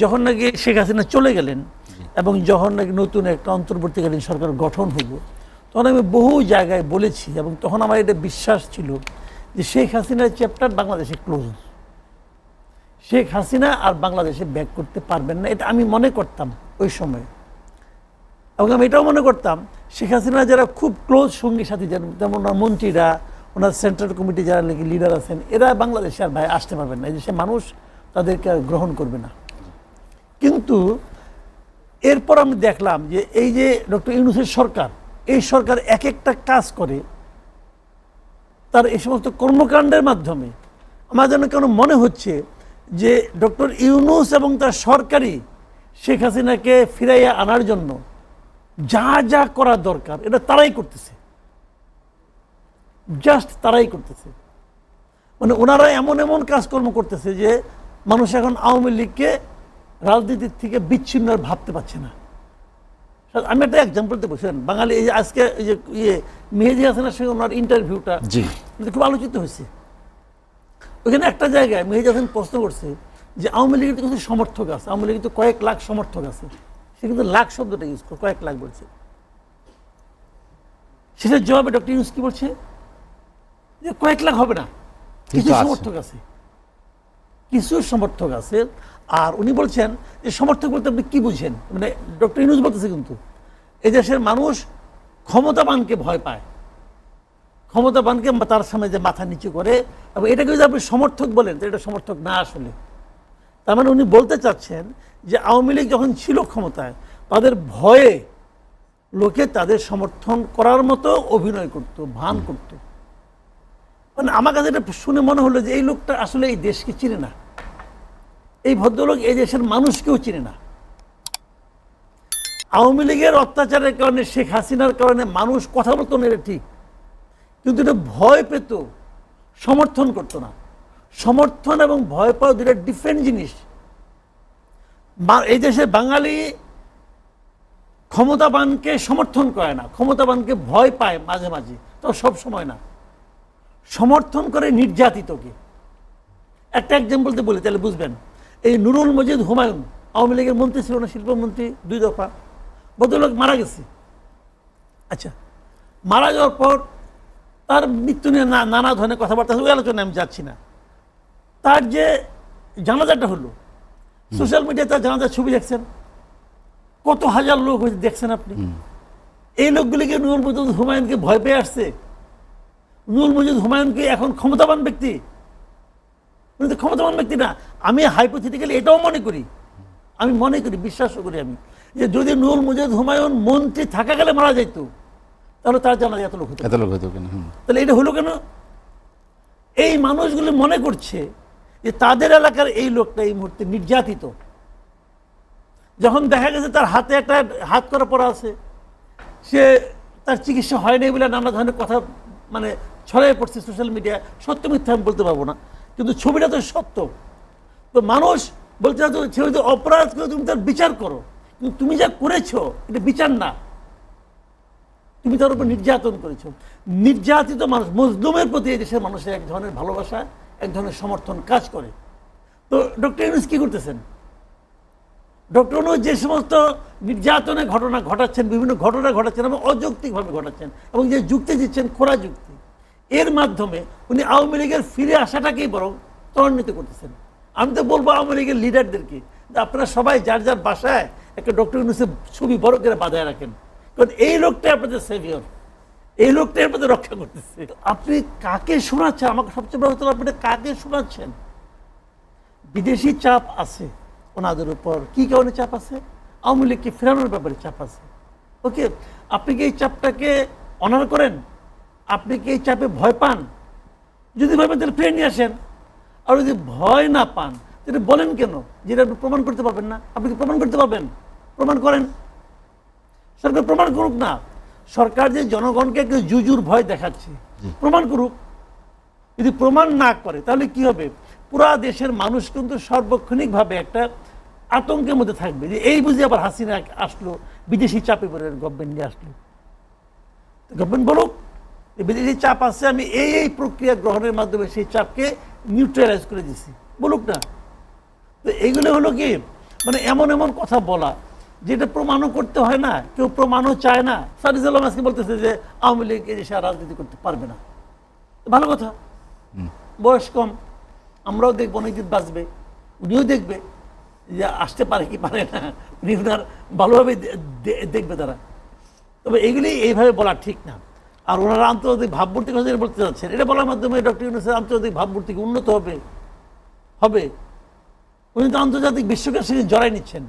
যখন নাকি শেখ হাসিনা চলে গেলেন এবং যখন নাকি নতুন একটা অন্তর্বর্তীকালীন সরকার গঠন হলো তখন আমি বহু জায়গায় বলেছি এবং তখন আমার এটা বিশ্বাস ছিল যে শেখ হাসিনার চ্যাপ্টার বাংলাদেশে ক্লোজ শেখ হাসিনা আর বাংলাদেশে ব্যাক করতে পারবেন না, এটা আমি মনে করতাম ওই সময়। এবং আমি এটাও মনে করতাম, শেখ হাসিনা যারা খুব ক্লোজ সঙ্গী সাথী যেমন যেমন ওনার মন্ত্রীরা, ওনার সেন্ট্রাল কমিটি যারা লিডার আছেন, এরা বাংলাদেশে আর ভাই আসতে পারবেন না, এই দেশে মানুষ তাদেরকে গ্রহণ করবে না। কিন্তু এরপর আমি দেখলাম যে এই যে ডক্টর ইউনুসের সরকার, এই সরকার এক একটা কাজ করে, তার এই সমস্ত কর্মকাণ্ডের মাধ্যমে। আমার যেন কেন মনে হচ্ছে যে ডক্টর ইউনুস এবং তার সরকারি শেখ হাসিনাকে ফিরাইয়া আনার জন্য যা যা করা দরকার, এটা তারাই করতেছে। জাস্ট তারাই করতেছে। মানে ওনারা এমন এমন কাজকর্ম করতেছে যে মানুষ এখন আওয়ামী লীগকে রাজনীতির থেকে বিচ্ছিন্ন আর ভাবতে পারছে না। আমি একটা এক্সাম্পল দিয়ে বলছিলেন বাঙালি এই যে আজকে এই যে ইয়ে মেহেদি হাসানের সঙ্গে ওনার ইন্টারভিউটা জি। খুব আলোচিত হয়েছে। ওখানে একটা জায়গায় মেহেদি হাসান প্রশ্ন করছে যে আওয়ামী লীগের কিন্তু সমর্থক আছে আওয়ামী লীগের তো কয়েক লাখ সমর্থক আছে। সে কিন্তু লাখ শব্দটা ইউজ করে কয়েক লাখ বলছে। সেটার জবাবে ডক্টর ইউজ কি বলছে? যে কয়েক লাখ হবে না কিছু সমর্থক আছে। কিছু সমর্থক আছে আর উনি বলছেন যে সমর্থক বলতে আপনি কি বুঝেন? মানে ডক্টর ইনুজ বলতেছে কিন্তু এই দেশের মানুষ ক্ষমতাবানকে ভয় পায়। ক্ষমতাবানকে তার সামনে যে মাথা নিচু করে এবং এটাকে যদি আপনি সমর্থক বলেন তো এটা সমর্থক না আসলে। তার মানে উনি বলতে চাচ্ছেন যে আওয়ামী লীগ যখন ছিল ক্ষমতায় তাদের ভয়ে লোকে তাদের সমর্থন করার মতো অভিনয় করত ভান করত। মানে আমার কাছে এটা শুনে মনে হলো যে এই লোকটা আসলে এই দেশকে চিনে না। এই ভদ্রলোক এই দেশের মানুষকেও চিনে না। আওয়ামী লীগের অত্যাচারের কারণে, শেখ হাসিনার কারণে মানুষ কথা বলতো না ঠিক। কিন্তু এটা ভয় পেত, সমর্থন করতো না। সমর্থন এবং ভয় পাওয়া দুটা ডিফারেন্ট জিনিস। এই দেশে বাঙালি ক্ষমতাবানকে সমর্থন করে না, ক্ষমতাবানকে ভয় পায় মাঝে মাঝে, তো সব সময় না। সমর্থন করে নির্যাতিতকে। একটা এক্সাম্পল দিয়ে বলি তাহলে বুঝবেন। এই নুরুল মজিদ হুমায়ুন আওয়ামী লীগের মন্ত্রী ছিল না শিল্পমন্ত্রী দুই দফা। ভদ্রলোক মারা গেছে। আচ্ছা মারা যাওয়ার পর তার মৃত্যু নিয়ে না- নানা ধরনের কথাবার্তা ওই আলোচনায় আমি যাচ্ছি না। তার যে জানাজাটা হলো সোশ্যাল মিডিয়ায় তার জানাজার ছবি দেখছেন? কত হাজার লোক হয়েছে দেখছেন আপনি? এই লোকগুলিকে নুরুল মজিদ হুমায়ুনকে ভয় পেয়ে আসছে? নুরুল মজিদ হুমায়ুনকে এখন ক্ষমতাবান ব্যক্তি। উনি তো ক্ষমতাবান ব্যক্তি না। আমি হাইপোথেটিক্যালি এটাও মনে করি। আমি মনে করি বিশ্বাসও করি আমি যে যদি নুরুল মজিদ হুমায়ুন মন্ত্রী থাকা গেলে মারা যাইতো তাহলে তার জানা এত লোক হতো এত লোক হয়তো কেন? তাহলে এটা হলো কেন? এই মানুষগুলো মনে করছে যে তাদের এলাকার এই লোকটা এই মুহূর্তে নির্যাতিত। যখন দেখা গেছে তার হাতে একটা হাত করা পড়া আছে সে তার চিকিৎসা হয়নি বলে নানা ধরনের কথা মানে ছড়াই পড়ছে সোশ্যাল মিডিয়ায় সত্য মিথ্যা আমি বলতে পারব না। কিন্তু ছবিটা তো সত্য। তো মানুষ বলছে না তো ছবিতে অপরাধ করে তুমি তার বিচার করো। কিন্তু তুমি যা করেছ, এটা বিচার না। তুমি তার উপর নির্যাতন করেছ। নির্যাতিত মানুষ, মজলুমের প্রতি এই দেশের মানুষের এক ধরনের ভালোবাসা, এক ধরনের সমর্থন কাজ করে। তো ডক্টর ইউনুস কি করতেছেন? ডক্টর ইউনুস যে সমস্ত নির্যাতনের ঘটনা ঘটাচ্ছেন, বিভিন্ন ঘটনা ঘটাচ্ছেন এবং অযৌক্তিকভাবে ঘটাচ্ছেন এবং যে যুক্তি দিচ্ছেন খোরা যুক্তি। এর মাধ্যমে উনি আওয়ামী লীগের ফিরে আসাটাকেই বরং ত্বরান্বিত করতেছেন। আমি তো বলব আওয়ামী লীগের লিডারদেরকে আপনারা সবাই যার যার বাসায় একটা ডক্টর ইউনুসের ছবি বড় করে বাধায় রাখেন। কারণ এই লোকটাই আপনাদের সেভিয়র এই লোকটাই আপনাদের রক্ষা করতেছে। আপনি কাকে শোনাচ্ছেন? আমাকে সবচেয়ে বড় হলো আপনি কাকে শোনাচ্ছেন? বিদেশি চাপ আছে ওনাদের উপর। কি কারণে চাপ আছে? আওয়ামী লীগকে ফেরানোর ব্যাপারে চাপ আছে। ওকে, আপনি কি এই চাপটাকে অনার করেন? আপনি কি এই চাপে ভয় পান? যদি ভয় পান তাহলে ফিরে নিয়ে আসেন। আর যদি ভয় না পান তাহলে বলেন কেন? যেটা আপনি প্রমাণ করতে পারবেন না। আপনি কি প্রমাণ করতে পারবেন? প্রমাণ করেন। সরকার প্রমাণ করুক না। সরকার যে জনগণকে একটা জুজুর ভয় দেখাচ্ছে প্রমাণ করুক। যদি প্রমাণ না করে তাহলে কি হবে? পুরা দেশের মানুষ কিন্তু সার্বক্ষণিকভাবে একটা আতঙ্কের মধ্যে থাকবে যে এই বুঝে আবার হাসিনা আসলো বিদেশি চাপে পড়ে গভর্নমেন্ট নিয়ে আসলো। গভর্নমেন্ট বলুক বিদেশি চাপ আছে আমি এই এই প্রক্রিয়া গ্রহণের মাধ্যমে সেই চাপকে নিউট্রালাইজ করে দিছি। বলুক না। তো এইগুলো হলো কি? মানে এমন এমন কথা বলা যেটা প্রমাণও করতে হয় না কেউ প্রমাণও চায় না। সারিজালাম আজকে বলতেছে যে আওয়ামী লীগ এই দেশে রাজনীতি করতে পারবে না। ভালো কথা। বয়স কম আমরাও দেখব অনেকদিন বাঁচবে উনিও দেখবে যে আসতে পারে কি পারে না উনি ওনার ভালোভাবে দেখবে তারা। তবে এগুলি এইভাবে বলা ঠিক না। আর ওনারা আন্তর্জাতিক ভাবমূর্তি কথা বলতে চাচ্ছেন, এটা বলার মাধ্যমে ডক্টর ইউনুসের আন্তর্জাতিক ভাবমূর্তি উন্নত হবে। হবে। উনি তো আন্তর্জাতিক বিশ্বকে সঙ্গে জড়াই নিচ্ছেন।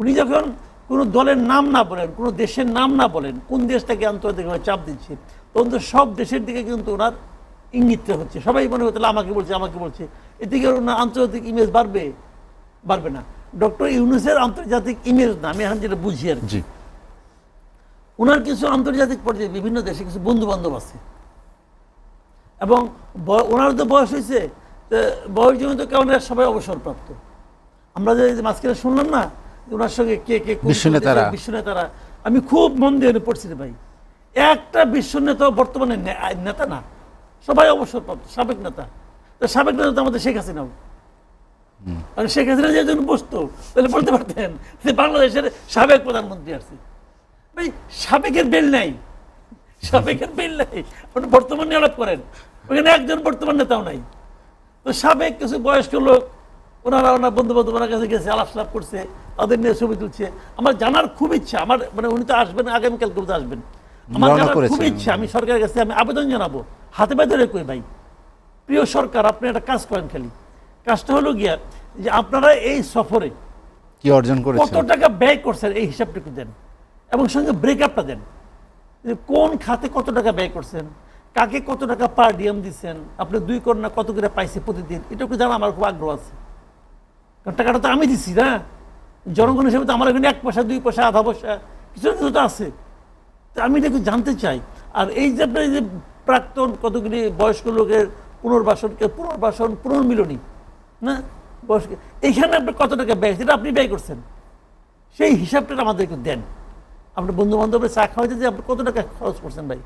উনি যখন কোনো দলের নাম না বলেন, কোনো দেশের নাম না বলেন, কোন দেশটাকে আন্তর্জাতিকভাবে চাপ দিচ্ছে, তখন তো সব দেশের দিকে কিন্তু ওনার ইঙ্গিতটা হচ্ছে। সবাই মনে হতো আমাকে বলছে আমাকে বলছে। এদিকে ওনার আন্তর্জাতিক ইমেজ বাড়বে বাড়বে না। ডক্টর ইউনুসের আন্তর্জাতিক ইমেজ না, আমি এখন যেটা বুঝি আর কি। ওনার কিছু আন্তর্জাতিক পর্যায়ে বিভিন্ন দেশে কিছু বন্ধু বান্ধব আছে। এবং ওনার তো বয়স হয়েছে তো বয়স জমিত কারণে সবাই অবসরপ্রাপ্ত। আমরা যে মাঝখানে শুনলাম না ওনার সঙ্গে কে কে বিশ্বনেতারা। বিশ্বনেতারা। আমি খুব মন দিয়ে পড়ছি ভাই। একটা বিশ্ব নেতা বর্তমানে নেতা না। সবাই অবসরপ্রাপ্ত সাবেক নেতা। তো সাবেক নেতা তো আমাদের শেখ হাসিনাও। আর শেখ হাসিনা যে বসতো তাহলে বলতে পারতেন যে বাংলাদেশের সাবেক প্রধানমন্ত্রী আছে। ভাই সাবেকের বেল নাই। সাবেকের বেল নাই। আপনি বর্তমান আলাপ করেন। ওখানে একজন বর্তমান নেতাও নাই। তো সাবেক কিছু বয়স্ক লোক ওনারা ওনার বন্ধু বান্ধব ওনার কাছে গেছে আলাপ সালাপ করছে তাদের নিয়ে ছবি তুলছে। আমার জানার খুব ইচ্ছা আমার মানে উনি তো আসবেন আগামীকাল কবে আসবেন। আমার জানার খুব। ইচ্ছা আমি সরকারের কাছে আমি আবেদন জানাব। হাতে পায়ে ধরে কই ভাই? প্রিয় সরকার আপনি একটা কাজ করেন খালি। কাজটা হলো গিয়া যে আপনারা এই সফরে কি অর্জন করেছেন? কত টাকা ব্যয় করছেন এই হিসাবটুকু দেন। এবং সঙ্গে ব্রেকআপটা দেন। যে কোন খাতে কত টাকা ব্যয় করছেন, কাকে কত টাকা পার ডিএম দিচ্ছেন, আপনি দুই কন্যা কত করে পাইছে প্রতিদিন, এটা একটু জানা আমার খুব আগ্রহ আছে। কারণ টাকাটা তো আমি দিচ্ছি না। জনগণ হিসেবে তো আমার এখানে এক পয়সা, দুই পয়সা, আধা পয়সা, কিছু না কিছু তো আছে। তো আমি এটা একটু জানতে চাই। আর এই যে আপনার যে প্রাক্তন কতগুলি বয়স্ক লোকের পুনর্বাসনকে পুনর্বাসন, পুনর্মিলনী, না? বয়স্ক, এইখানে আপনি কত টাকা ব্যয়, যেটা আপনি ব্যয় করছেন, সেই হিসাবটা আমাদেরকে দেন। আপনার বন্ধু বান্ধবের চা খাওয়াইতে যে আপনি কত টাকা খরচ করছেন ভাই?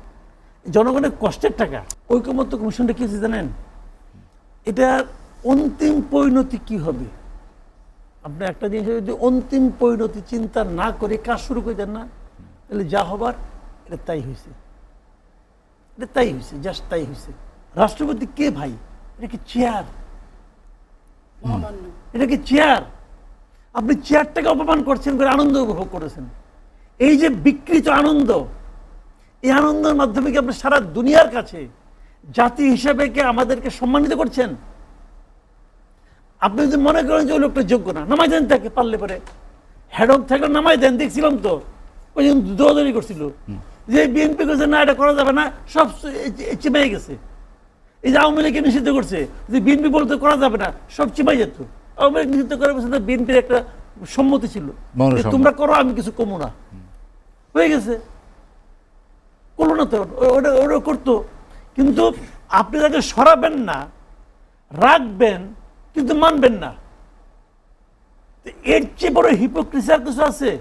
জনগণের কষ্টের টাকা। ঐকমত্য কমিশনটা কি জানেন? এটার অন্তিম পরিণতি কি হবে? আপনি একটা জিনিস যদি অন্তিম পরিণতি চিন্তা না করে কাজ শুরু করে দেন না তাহলে যা হবার এটা তাই হয়েছে। এটা তাই হয়েছে জাস্ট তাই হয়েছে। রাষ্ট্রপতি কে ভাই? এটা কি চেয়ার? এটা কি চেয়ার? আপনি চেয়ারটাকে অপমান করছেন করে আনন্দ উপভোগ করেছেন। এই যে বিকৃত আনন্দ এই আনন্দের মাধ্যমে কি আপনি সারা দুনিয়ার কাছে জাতি হিসেবে কি আমাদেরকে সম্মানিত করছেন? আপনি যদি মনে করেন যে ওই লোকটা যোগ্য না নামাই দেন তাকে পারলে পরে। হেডম থেকে নামাই দেন দেখছিলাম তো। ওই জন্য দৌড়াদৌড়ি করছিল। যে বিএনপি করছে না এটা করা যাবে না। সব চিমাই গেছে। এই যে আওয়ামী লীগকে নিষিদ্ধ করছে যে বিএনপি বলতে করা যাবে না সব চিমাই যেত। আওয়ামী লীগ নিষিদ্ধ করার পেছনে বিএনপির একটা সম্মতি ছিল। তোমরা করো আমি কিছু কমো না। হয়ে গেছে। করল না তো ওটা ওটা করতো। কিন্তু আপনি তাকে সরাবেন না, রাখবেন, কিন্তু মানবেন না। এর চেয়ে বড় হিপোক্রিসি আর কিছু আছে?